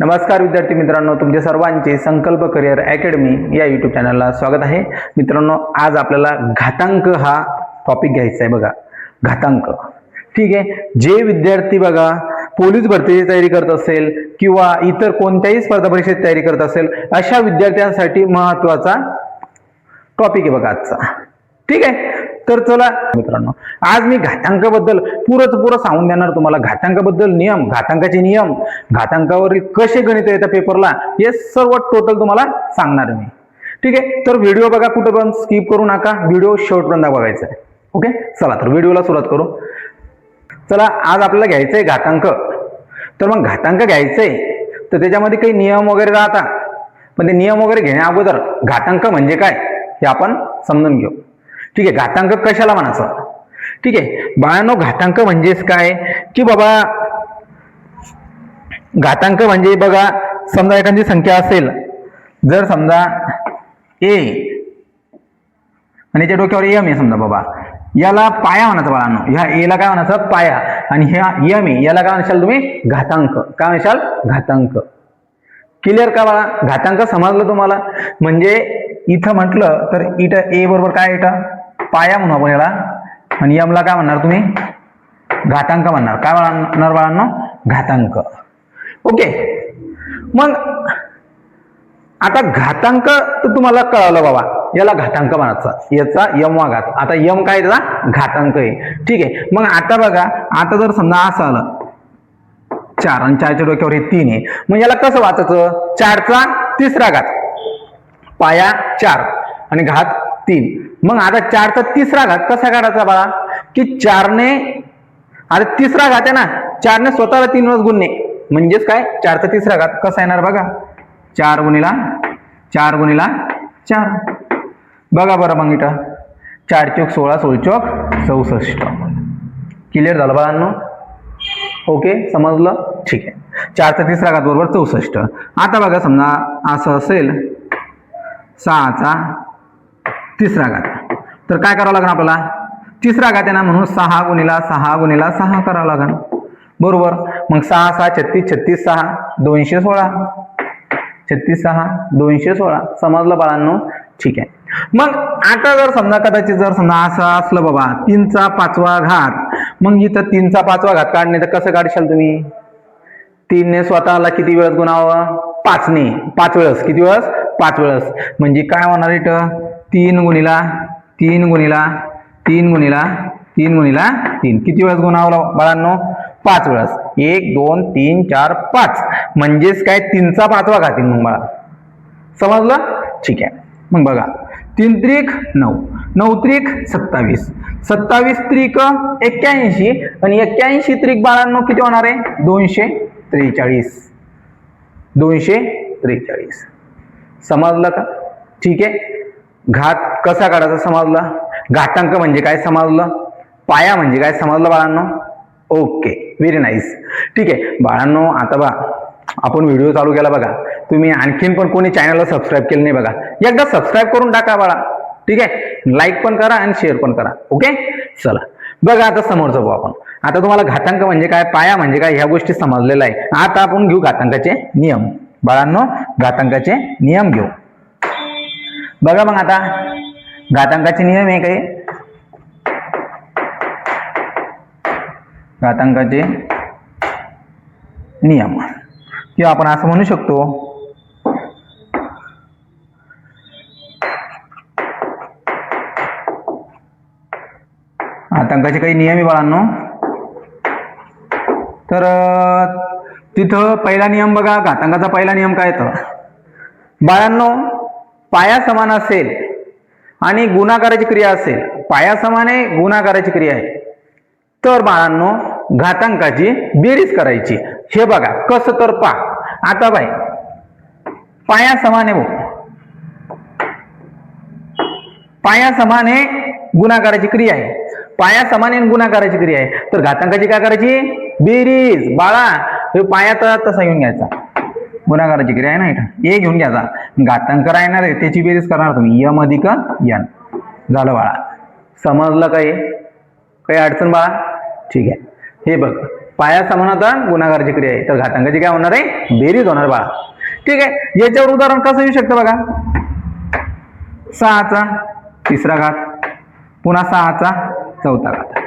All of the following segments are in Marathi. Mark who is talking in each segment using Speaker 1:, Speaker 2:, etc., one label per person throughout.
Speaker 1: नमस्कार विद्यार्थी मित्रांनो तुमच्या सर्वांचे संकल्प करिअर अकॅडमी या युट्यूब चॅनलला स्वागत आहे. मित्रांनो आज आपल्याला घातांक हा टॉपिक घ्यायचा आहे बघा. घातांक. ठीक आहे? जे विद्यार्थी बघा पोलीस भरतीची तयारी करत असेल किंवा इतर कोणत्याही स्पर्धा परीक्षेची तयारी करत असेल अशा विद्यार्थ्यांसाठी महत्त्वाचा टॉपिक आहे बघा आजचा. ठीक आहे? तर चला मित्रांनो आज मी घातांकाबद्दल पुरच पुरं सांगून देणार तुम्हाला. घातांकाबद्दल नियम घातांकाचे नियम घातांकावरील कसे गणित येतात पेपरला हे सर्व टोटल तुम्हाला सांगणार मी. ठीक आहे? तर व्हिडिओ बघा कुठं पण स्किप करू नका. व्हिडिओ शेवटपर्यंत बघायचा आहे. ओके चला तर व्हिडिओला सुरुवात करू. चला आज आपल्याला घ्यायचं आहे घातांक. तर मग घातांक घ्यायचंय तर त्याच्यामध्ये काही नियम वगैरे राहतात पण ते नियम वगैरे घेण्या अगोदर घातांक म्हणजे काय हे आपण समजून घेऊ. ठीक आहे घातांक कशाला म्हणायचं? ठीक आहे बाळांनो घातांक म्हणजेच काय? की बाबा घातांक म्हणजे बघा समजा एखादी संख्या असेल जर समजा ए आणि त्या डोक्यावर एम आहे समजा बाबा याला पाया म्हणायचं बाळांनो. ह्या एला काय म्हणायचं? पाया. आणि ह्या यम आहे याला काय म्हणशाल तुम्ही? घातांक. काय म्हणशाल घातांक. क्लिअर का बाळा? घातांक समजलं तुम्हाला? म्हणजे इथं म्हटलं तर इथं ए बरोबर काय इथं? पाया म्हणू आपण याला आणि यमला काय म्हणणार तुम्ही? घातांक म्हणणार. काय म्हणणार बाळांनो? घातांक. ओके. मग आता घातांक तर तुम्हाला कळालं बाबा. याला घातांक म्हणायचा. याचा यम वा घात आता यम काय त्याचा? घातांक आहे. ठीक आहे. मग आता बघा आता जर समजा असं आलं. चार आणि चारच्या डोक्यावर हे तीन आहे. मग याला कसं वाचायचं? चारचा तिसरा घात. पाया चार आणि घात तीन. मग आता चारचा तिसरा घात कसा काढायचा बाळा? की चारने आता तिसरा घात आहे ना चारने स्वतःला तीन वेळेस गुणणे. म्हणजेच काय? चारचा तिसरा घात कसा येणार बघा? चार गुणीला चार गुणीला चार. बघा बरं मग इथं. चार चौक सोळा सोळ चौक चौसष्ट. क्लिअर झालं बाळांनो? ओके समजलं? ठीक आहे. चारचा तिसरा घात बरोबर चौसष्ट. आता बघा समजा असं असेल सहाचा तिसरा घात. तर काय करावं लागेल आपल्याला? तिसरा घात आहे ना म्हणून सहा गुणीला सहा गुणिला सहा करावं लागेल बरोबर? मग सहा सहा छत्तीस छत्तीस सहा दोनशे सोळा. छत्तीस सहा दोनशे सोळा. समजलं बाळांनो? ठीक आहे. मग आता जर समजा कदाचित जर समजा असं असलं बाबा तीनचा पाचवा घात. मग इथं तीनचा पाचवा घात काढणे तर कसं काढशाल तुम्ही? तीनने स्वतःला किती वेळेस गुणावं? पाचने. पाच वेळेस. किती वेळेस? पाच वेळेस. म्हणजे काय होणार इथं? तीन गुणीला तीन गुणीला तीन गुणीला तीन गुणीला तीन. किती वेळेस गुणावला बाळांनो? पाच वेळेस. एक दोन तीन चार पाच. म्हणजेच काय? तीनचा पाचवा घातील मग बाळा. समजलं? ठीक आहे. मग बघा. तीन त्रिक नऊ. नऊ त्रिक सत्तावीस. सत्तावीस त्रिक एक्क्याऐंशी आणि एक्क्याऐंशी त्रिक बाळांनो किती होणार आहे? दोनशे त्रेचाळीस. दोनशे त्रेचाळीस. समजलं का? ठीक आहे? घात कसा काढायचा समजला? घातांक म्हणजे काय समजलं? पाया म्हणजे काय समजलं बाळांनो? Okay very nice. ठीक आहे बाळांनो आता बा आपण व्हिडिओ चालू केला बघा. तुम्ही आणखीन पण कोणी चॅनलला सबस्क्राईब केलं नाही बघा. एकदा सबस्क्राईब करून टाका बाळा. ठीक आहे? लाईक पण करा आणि शेअर पण करा. ओके? चला. बघा आता समोर जाऊ आपण. आता तुम्हाला घातांक म्हणजे काय पाया म्हणजे काय ह्या गोष्टी समजलेल्या आहे आता आपण घेऊ घातांकाचे नियम. बाळांनो घातांकाचे नियम घेऊ. बघा मग आता. घातांकाचे नियम आहे. काही घातांकाचे नियम. किंवा आपण असं म्हणू शकतो घातांकाचे काही नियम आहे बाळांनो. तर तिथं पहिला नियम बघा घातांकाचा पहिला नियम काय तर. बाळांनो पाया समान असेल आणि गुणाकाराची क्रिया असेल पाया समान आहे गुणाकाराची क्रिया आहे. तर बाळांनो घातांकाची बेरीज करायची. हे बघा कसं तर पा आता बाय पाया समान आहे पाया समान हे गुणाकाराची क्रिया आहे. पाया समान आहे आणि गुणाकाराची क्रिया आहे. तर घातांकाची काय करायची? बेरीज. बाळा हे पाया तर तसा घेऊन घ्यायचा. गुणाकाराची क्रिया आहे ना इथं? ए घेऊन घ्यायचा घातांक राहणार आहे त्याची बेरीज करणार तुम्ही. यम अधिक यन. झालं बाळा. समजलं काही काही अडचण बाळा? ठीक आहे. हे बघ. पाया समान आता गुणाकाराची क्रिया आहे. तर घातांकाची काय होणार आहे? बेरीज होणार बाळा. ठीक आहे. याच्यावर उदाहरण कसं येऊ शकतं बघा? सहाचा तिसरा घात. पुन्हा सहाचा चौथा घात.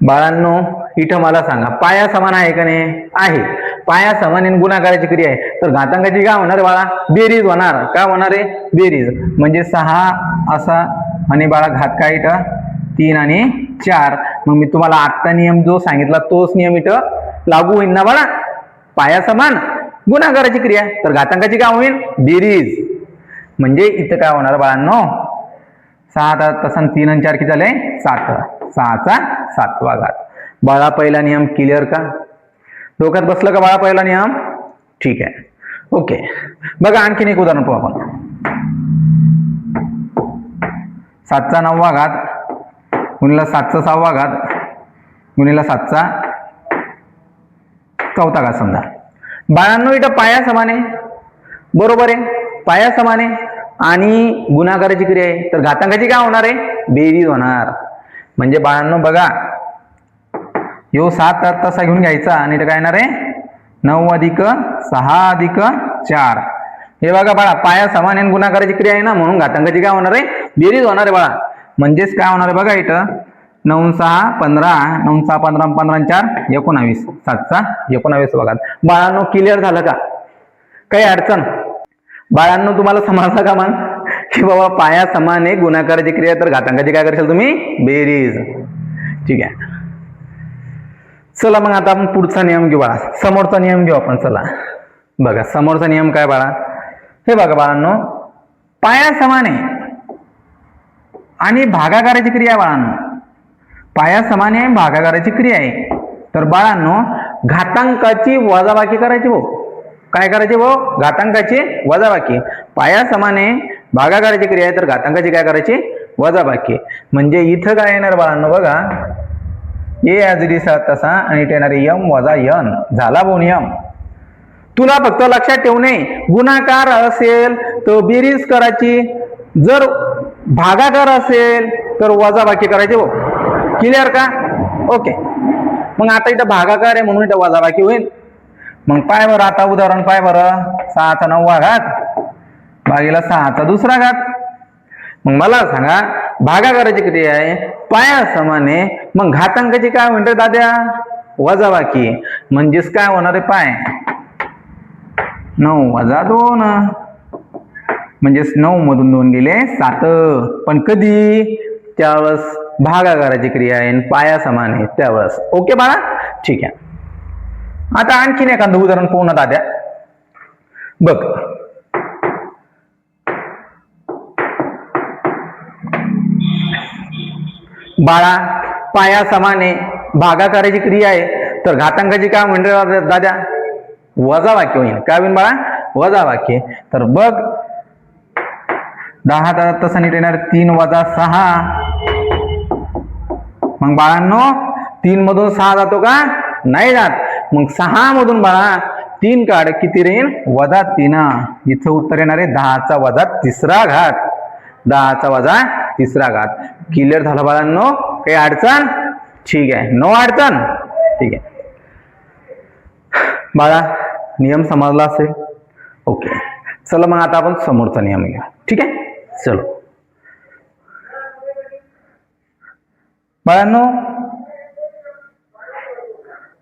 Speaker 1: बाळांनो इथं मला सांगा. पाया समान आहे का नाही? आहे. पाया समान आणि गुणाकाराची क्रिया आहे. तर घातांकाची काय होणार बाळा? बेरीज होणार. काय होणार आहे? बेरीज. म्हणजे सहा असा आणि बाळा घात काय इथं? तीन आणि चार. मग मी तुम्हाला आत्ता नियम जो सांगितला तोच नियम इथं लागू होईल ना बाळा? पाया समान गुणाकाराची क्रिया तर घातांकाची काय होईल? बेरीज. म्हणजे इथं काय होणार बाळांनो? सहा आता तसा तीन आणि चार किती झाले? सात. सहाचा सातवा घात. बाळा पहिला नियम क्लिअर का? डोक्यात बसलं का बाळा पहिला नियम? ठीक आहे. ओके. बघा आणखीन एक उदाहरण पाहू आपण. सातचा नववा घात गुणिला सातचा सहावा घात गुणिला सातचा चौथा घात समजा. बाळांनो इथं पाया समान आहे. बरोबर आहे. पाया समान आहे. आणि गुणाकाराची क्रिया आहे. तर घातांकाची काय होणार आहे? बेरीज होणार. म्हणजे बाळांनो बघा यो सात तसा घेऊन घ्यायचा आणि इथं काय येणार आहे? नऊ अधिक सहा अधिक चार. हे बघा बाळा पाया समान आहे गुणाकाराची क्रिया आहे ना म्हणून घातांकाची काय होणार आहे? बेरीज होणार आहे बाळा. म्हणजेच काय होणार आहे बघा इथं? नऊ सहा पंधरा नऊ सहा पंधरा पंधरा चार एकोणावीस. सातचा एकोणावीस बघा. बाळांनो क्लिअर झालं का? काही अडचण? बाळांनो तुम्हाला समजलं का मग की बाबा पाया समान आहे गुणाकाराची क्रिया तर घातांकाची काय करशाल तुम्ही? बेरीज. ठीक आहे. चला मग आता आपण पुढचा नियम घेऊ बाळा. समोरचा नियम घेऊ आपण चला. बघा समोरचा नियम काय बाळा? हे बघा बाळांनो पाया समान आहे आणि भागाकाराची क्रिया बाळांनो. पाया समान आहे भागाकाराची क्रिया आहे. तर बाळांनो घातांकाची वजाबाकी करायची भाऊ. काय करायचे भाऊ? घातांकाची वजाबाकी. पाया समान आहे भागाकाराची क्रिया आहे तर घातांकाची काय करायची? वजाबाकी. म्हणजे इथं काय येणार बाळांनो बघा. ए ॲज तसा आणि इथे येणार यम वजा यन. झाला भाऊ यम. तुला फक्त लक्षात ठेवणे गुणाकार असेल तर बेरीज करायची. जर भागाकार असेल तर वजाबाकी करायची हो. क्लिअर का? ओके मग आता इथं भागाकार आहे म्हणून इथं वजाबाकी होईल. मग पाय बरं आता उदाहरण पाय बरं. सहाचा नववा घात भागीला सहाचा दुसरा घात. मग मला सांगा भागाकाराची किती आहे? पाया समान आहे मग घातांकाची काय म्हणते दाद्या? वजाबाकी म्हणजेच काय होणार आहे पाय? नऊ वजा दोन. म्हणजेच नऊ मधून दोन गेले सात. पण कधी? त्यावेळेस भागाकाराची क्रिया आहे आणि पाया समान आहे त्यावेळेस. ओके बाळा? ठीक आहे. आता आणखीन एखादं उदाहरण पूर्ण दाद्या. बघ बाळा पाया समाने भागाकाराची क्रिया आहे. तर घातांकाची काय म्हणजे दादा वजा वाक्य होईल. काय होईल बाळा? वजा वाक्य. तर बघ. दहा दहा तसं नीट येणार. तीन वजा सहा. मग बाळांनो तीन मधून सहा जातो का? नाही जात. मग सहा मधून बाळा तीन काढ. किती राहील? वजा तीन. इथं उत्तर येणार आहे दहाचा वजा तिसरा घात. दहाचा वजा तिसरा घात. क्लिअर झालं बाळांनो. काही अडचण? ठीक आहे. नो अडचण? ठीक आहे. बाळा नियम समजला असेल? ओके. चला मग आता आपण समोरचा नियम घेऊ ठीक आहे? चलो. बाळांनो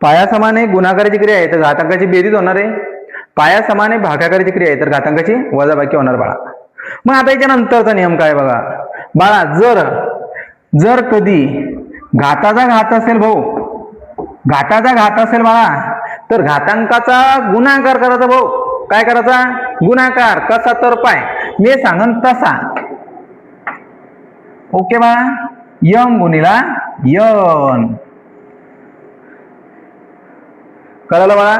Speaker 1: पाया समान गुणाकाराची क्रिया आहे तर घातांकाची बेरीज होणार आहे. पाया समान भागाकाराची क्रिया आहे तर घातांकाची वजाबाकी होणार बाळा. मग आता याच्या नंतरचा नियम काय बघा? बाळा जर जर कधी घाताचा घात असेल भाऊ घाताचा घात असेल बाळा तर घातांकाचा गुणाकार करायचा भाऊ. काय करायचा? गुणाकार कसा तर पाय. मी सांगन तसा. ओके बाळा? यम गुणीला यन. कळलं बाळा?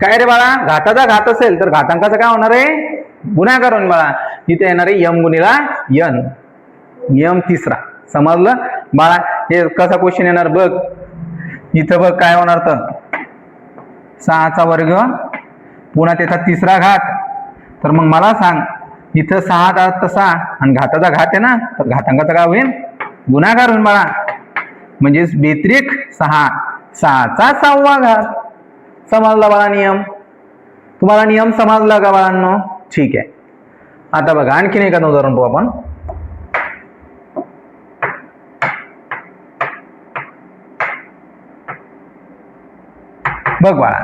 Speaker 1: काय रे बाळा? घाताचा घात असेल तर घातांकाचा काय होणार आहे? गुणाकार होईल बाळा. इथे येणार आहे यम गुणीला यन. नियम तिसरा. समजलं? बाळा हे कसा क्वेश्चन येणार बघ. इथं बघ काय होणार तर. सहाचा वर्ग पुन्हा त्याचा तिसरा घात. तर मग मला सांग इथं सहा घात तसा आणि घाताचा घात आहे ना तर घातांकाचा काय होईल? गुणाकार होईल बाळा. म्हणजेच बेत्रिक सहा. सहाचा सहावा घात. समजला बाळा नियम? तुम्हाला नियम समजला का बाळांनो? ठीक आहे. आता बघा आणखीन एखादं उदाहरण पाहू आपण. बघ बाळा.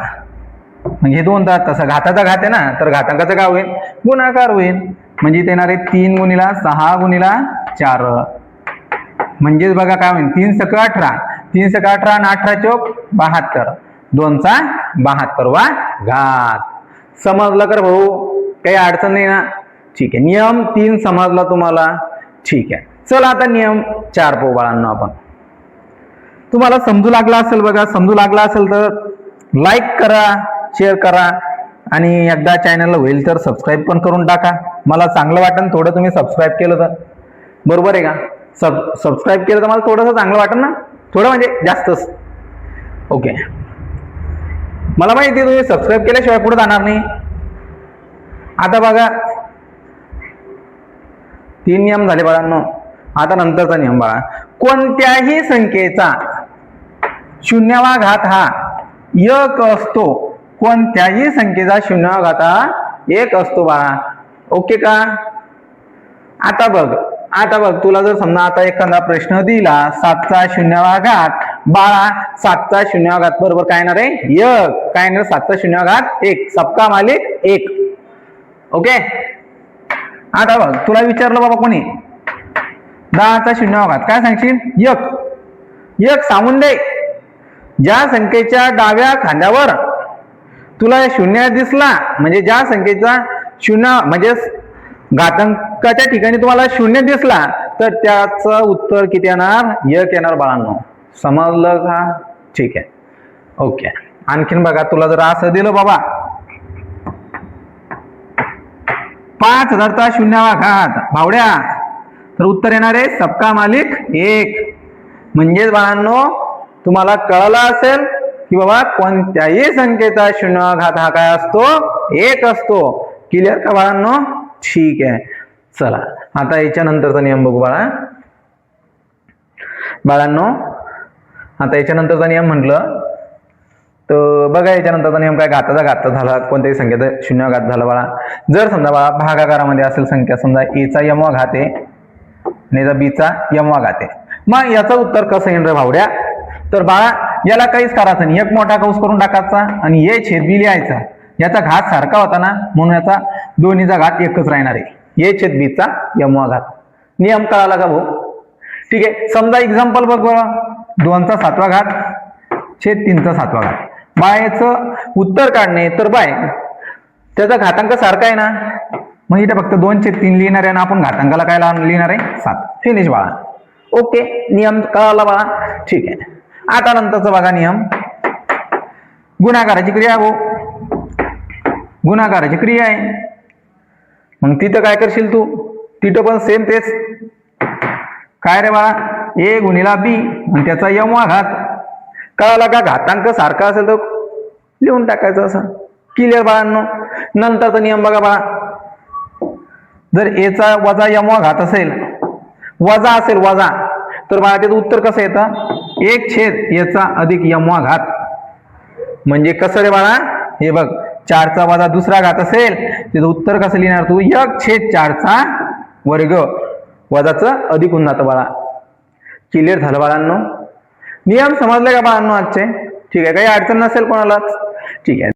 Speaker 1: म्हणजे हे दोन तास तसं घाताचा घात आहे ना तर घातांकाचं काय होईल गुणाकार होईल. म्हणजे इथे येणार आहे तीन गुणीला सहा गुणीला चार. म्हणजेच बघा काय होईल तीन सक अठरा. तीन सक अठरा आणि अठरा चौक बहात्तर. दोनचा बहात्तर वा घात. समजलं कर भाऊ काही अडचण नाही ना. ठीक आहे नियम तीन समजला तुम्हाला. ठीक आहे चला आता नियम चार पाहू बाळांना आपण. तुम्हाला समजू लागला असेल बघा समजू लागला असेल तर लाईक करा शेअर करा आणि एकदा चॅनलला होईल तर सबस्क्राईब पण करून टाका. मला चांगलं वाटेल थोडं तुम्ही सबस्क्राईब केलं तर. बरोबर आहे का? सब सबस्क्राईब केलं तर मला थोडंसं चांगलं वाटेल ना? थोडं म्हणजे जास्तच. ओके मला माहिती आहे तुम्ही सबस्क्राईब केल्याशिवाय पुढे जाणार नाही. आता बघा. तीन नियम झाले बाळांनो. आता नंतरचा नियम बाळा. कोणत्याही संख्येचा शून्यावा घात हा. एक असतो. कोणत्याही संख्येचा शून्य घाता हा एक असतो बाळा. ओके का? आता बघ आता बघ तुला जर समजा आता एखादा प्रश्न दिला सातचा शून्य घात बाळा सातचा शून्य घात बरोबर काय येणार आहे? एक काय येणार? सातचा शून्य घात एक. सबका मालिक एक. ओके? आता बघ तुला विचारलं बाबा कोणी? दहाचा शून्य घात काय सांगशील? एक एक सांगून दे ज्या संख्येच्या डाव्या खांद्यावर तुला शून्य दिसला म्हणजे ज्या संख्येचा शून्य म्हणजे घातांकाच्या ठिकाणी तुम्हाला शून्य दिसला तर त्याचं उत्तर किती येणार? एक येणार बाळांनो. समजलं का? ठीक आहे. ओके. आणखीन बघा तुला जर असं दिलं बाबा. पाच हजारचा शून्यावा घात भावड्या. तर उत्तर येणार आहे सबका मालिक एक. म्हणजेच बाळांनो तुम्हाला कळलं असेल की बाबा कोणत्याही संख्येचा शून्य घात हा काय असतो? एक असतो. क्लिअर का बाळांनो? ठीक आहे. चला आता याच्यानंतरचा नियम बघू बाळा. बाळांनो आता याच्यानंतरचा नियम म्हटलं तर बघा याच्यानंतरचा नियम काय घाताचा घात झाला कोणत्याही संख्येचा शून्य घात झाला बाळा. जर समजा बाळा भागाकारामध्ये असेल संख्या समजा एचा यमवा घात आहे आणि याचा बीचा यमवा घात आहे. मग याचं उत्तर कसं येणार भावड्या? तर बाळा याला काहीच करायचं नाही. एक मोठा कौस करून टाकायचा आणि ये छेद बी लिहायचा. याचा घात सारखा होता ना म्हणून याचा दोन्हीचा घात एकच राहणार आहे. ये छेद बीचा यमवा घात. नियम कळाला का भाऊ? ठीक आहे समजा एक्झाम्पल बघ बरं. दोनचा सातवा घात छेद तीनचा सातवा घात. बायचं उत्तर काढणे तर बाय त्याचा घातांक सारखा आहे ना? मग इथे फक्त दोन छेद तीन लिहिणार आहे ना आपण घातांकाला काय लावून लिहिणार आहे? सात. फिनिश बाळा. ओके नियम कळाला बाळा. ठीक आहे. आता नंतरचा बघा नियम. गुणाकाराची क्रिया हो. गुणाकाराची क्रिया आहे. मग तिथं काय करशील तू? तिथं पण सेम तेच. काय रे बाळा? ए गुणिला बी आणि त्याचा यमवा घात. कळाला का घातांक सारखा असेल तर लिहून टाकायचं असं. क्लिअर बाळांनो? नंतरचा नियम बघा बाळा. जर एचा वजा यमवा घात असेल वजा असेल वजा तर बाळा त्याचं उत्तर कसं येतं? एक छेद याचा अधिक यमवा घात. म्हणजे कसं रे बाळा? हे बघ चारचा वजा दुसरा घात असेल त्याचं उत्तर कसं लिहिणार तू? एक छेद चारचा वर्ग वजाचं अधिक होऊन जातं बाळा. क्लिअर झालं बाळांनो? नियम समजले का बाळांनो आजचे? ठीक आहे काही अडचण नसेल कोणालाच? ठीक आहे.